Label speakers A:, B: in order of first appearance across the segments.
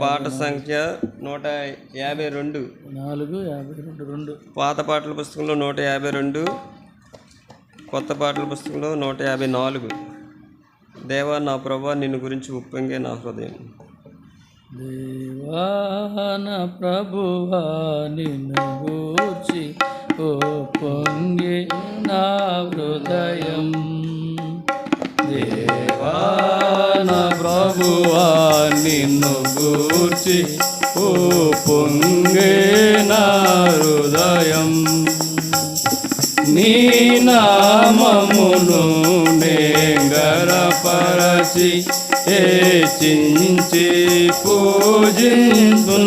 A: పాట సంఖ్య నూట యాభై రెండు.
B: నాలుగు యాభై రెండు రెండు.
A: పాత పాటల పుస్తకంలో నూట యాభై రెండు కొత్త పాటల పుస్తకంలో నూట యాభై నాలుగు. దేవా నా ప్రభా నిన్ను గురించి ఉప్పొంగే నా హృదయం.
B: దేవాన ప్రభువా నిన్ను గూర్చి ఓ పొంగి నా హృదయం. దేవాన ప్రభువా నిన్ను గూర్చి ఓ పొంగే నా హృదయం నీ నామమును నేంగరపరచి ఏ చించి పూజింతు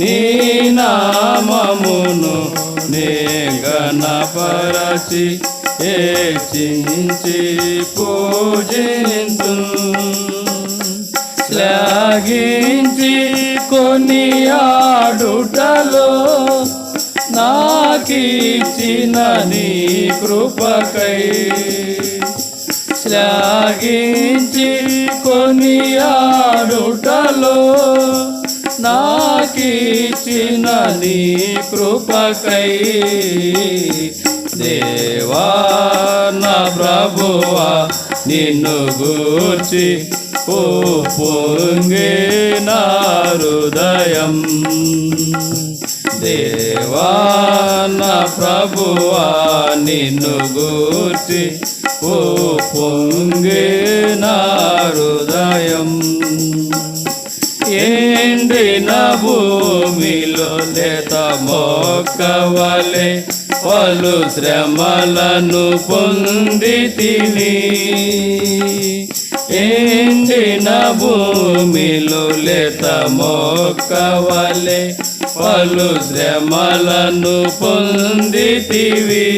B: నీ నామమును నేంగనపరచి ఏ చించి పూజింతు శ్లాఘించి కొని ఆడుటలో నాకిచ్చిన నీ కృపకై. శ్లాఘించి కొని ఆడుటలో నాకిచ్చిన నీ కృపకై. దేవా నా ప్రభువా నిన్ను గూర్చి ఓ పొంగే నా హృదయం దేవా ప్రభువా నిన్ను గూర్చి ఓ పొంగే నా హృదయం ఎండిన భూమిలో లేత మొక్కవలే పలు శ్రమలను పొంది తిని. ఎండిన భూమిలో లేత మొక్కవలే పలు శ్రమలను పొందితివి.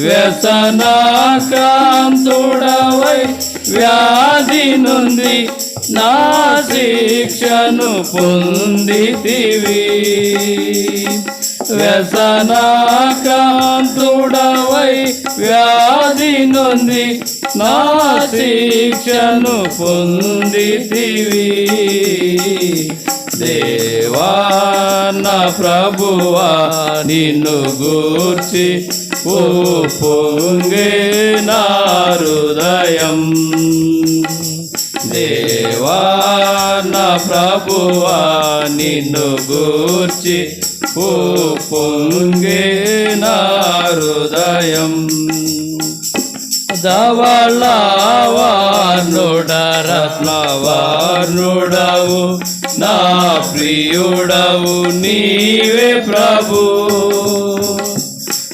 B: వ్యసనాకాంతుడవై వ్యాధి నుండి నా శిక్షను పొందితివి. వ్యసనాకాంతుడవై వ్యాధి నుండి నా శిక్షను పొందితివి. దేవా నా ప్రభువా నిన్ను గూర్చి ఓ పొంగే నా హృదయం. దేవా నా ప్రభువా నిన్ను గూర్చి ఓ పొంగే నా హృదయం. ధవళవార్నుడ నా ప్రియుడవు నీవే ప్రభు.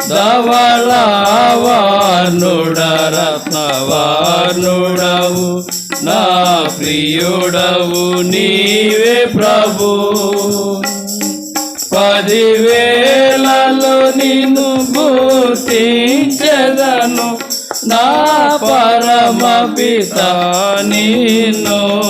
B: ధవళవార్నుడ నా ప్రియుడవు నీవే ప్రభు. పదివేలలో నిన్ను గుర్తించదను నా పరమ పిత నిన్ను.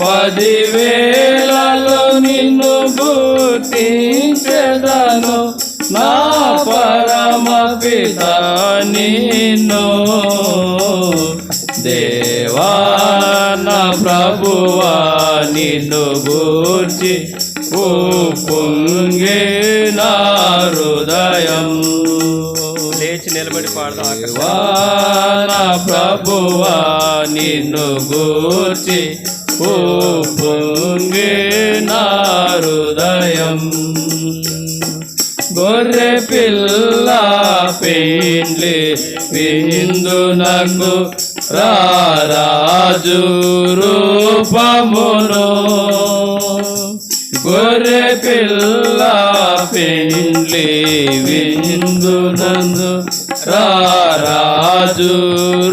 B: పదివేలలో నిన్ను గుర్తించదను. నా పరమ పిత నిన్ను. దేవా ప్రభువా నిన్ను గూర్చి ఓ పొంగే
A: లేచి నిలబడి పాడదాం.
B: ప్రభువా నిన్ను గూర్చి ఓ పొంగే హృదయం. గొర్రె పిల్ల పెండ్లి విందునకు రారాజు రూపమును. గొర్రె పిల్ల పెండ్లి రాజు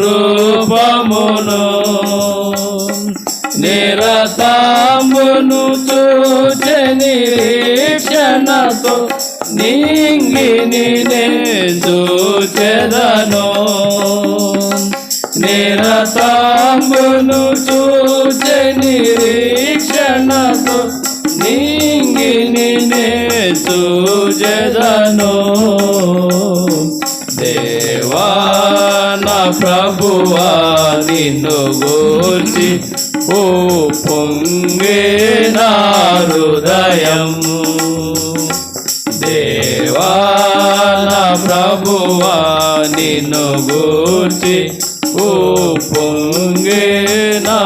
B: రూపమును నిరతమును చూచే నిరీక్షణతో నింగిని చూచెదను నిరతమును చూ ప్రభువా నిన్ను గోచి ఓ పొంగే నా హృదయము. దేవా నా ప్రభువా నిన్ను గోచి ఓ పొంగే నా